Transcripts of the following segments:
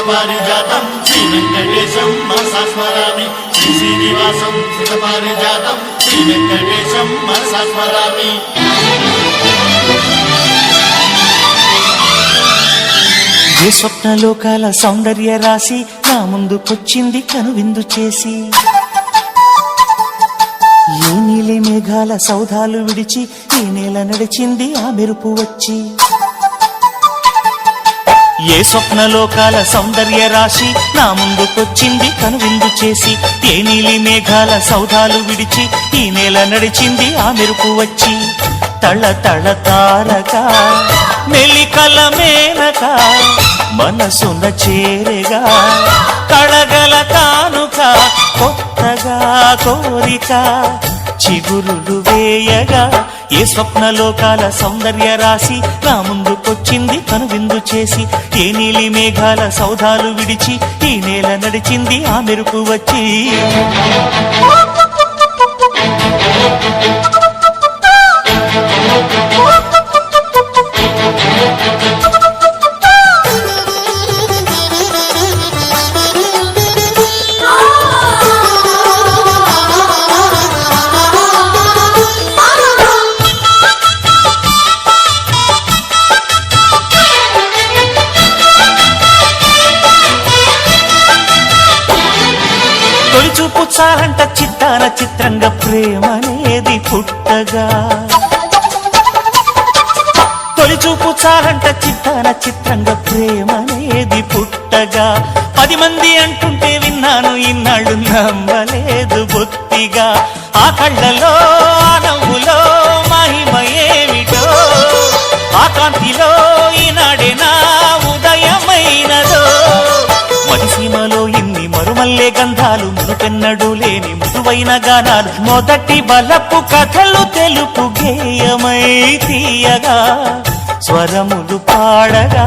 శ్రీనివాసం శ్రీ వెంకటేశం మనసా స్మరామి శ్రీ శ్రీనివాసం సుతపారిజాతం శ్రీ వెంకటేశం మనసా స్మరామి ఏ స్వప్నలోకాల సౌందర్య రాశి నా ముందుకొచ్చింది కనువిందు చేసి? ఏ నీలి మేఘాల సౌధాలు విడిచి ఈ నేల నడిచింది ఆ మెరుపు వచ్చి? ఏ స్వప్నలోకాల సౌందర్య రాశి నా ముందుకొచ్చింది కనువిందు చేసి తేనీలి మేఘాల సౌధాలు విడిచి ఈ నేల నడిచింది ఆ మెరుపు వచ్చి. తళ తళ తారక మెలికల మేనక మనసున చేరగా కళగల కానుక కొత్తగా కోరిక చిగురులు వేయగా ఏ స్వప్నలోకాల సౌందర్య రాశి నా ముందు ముందుకొచ్చింది కనువిందు చేసి. ఏ నీలి మేఘాల సౌధాలు విడిచి ఈ నేల నడిచింది ఆ మెరుపు వచ్చి. చూపు చాలంట చిత్తాన చిత్రంగా ప్రేమనేది పుట్టగా. తొలి చూపు చాలంట చిత్తాన చిత్రంగా ప్రేమనేది పుట్టగా. పది మంది అంటుంటే విన్నాను ఇన్నాడు నమ్మలేదు బొత్తిగా. ఆ కళ్ళలో ఆ నవ్వులో మహిమ ఏమిటో? ఆ కాంతిలో ఈనాడే నా ఉదయమైనదో? మదిసీమలో గంధాలు మునుపెన్నడు లేని మృదువైన గానాలు. మొదటి బలపు కథలు తెలుపు గేయమై తీయగా స్వరములు పాడగా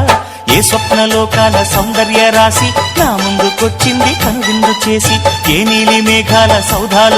ఏ స్వప్నలోకాల సౌందర్య రాశి నా ముందుకొచ్చింది కనువిందు చేసి ఏ నీలి మేఘాల సౌధాలు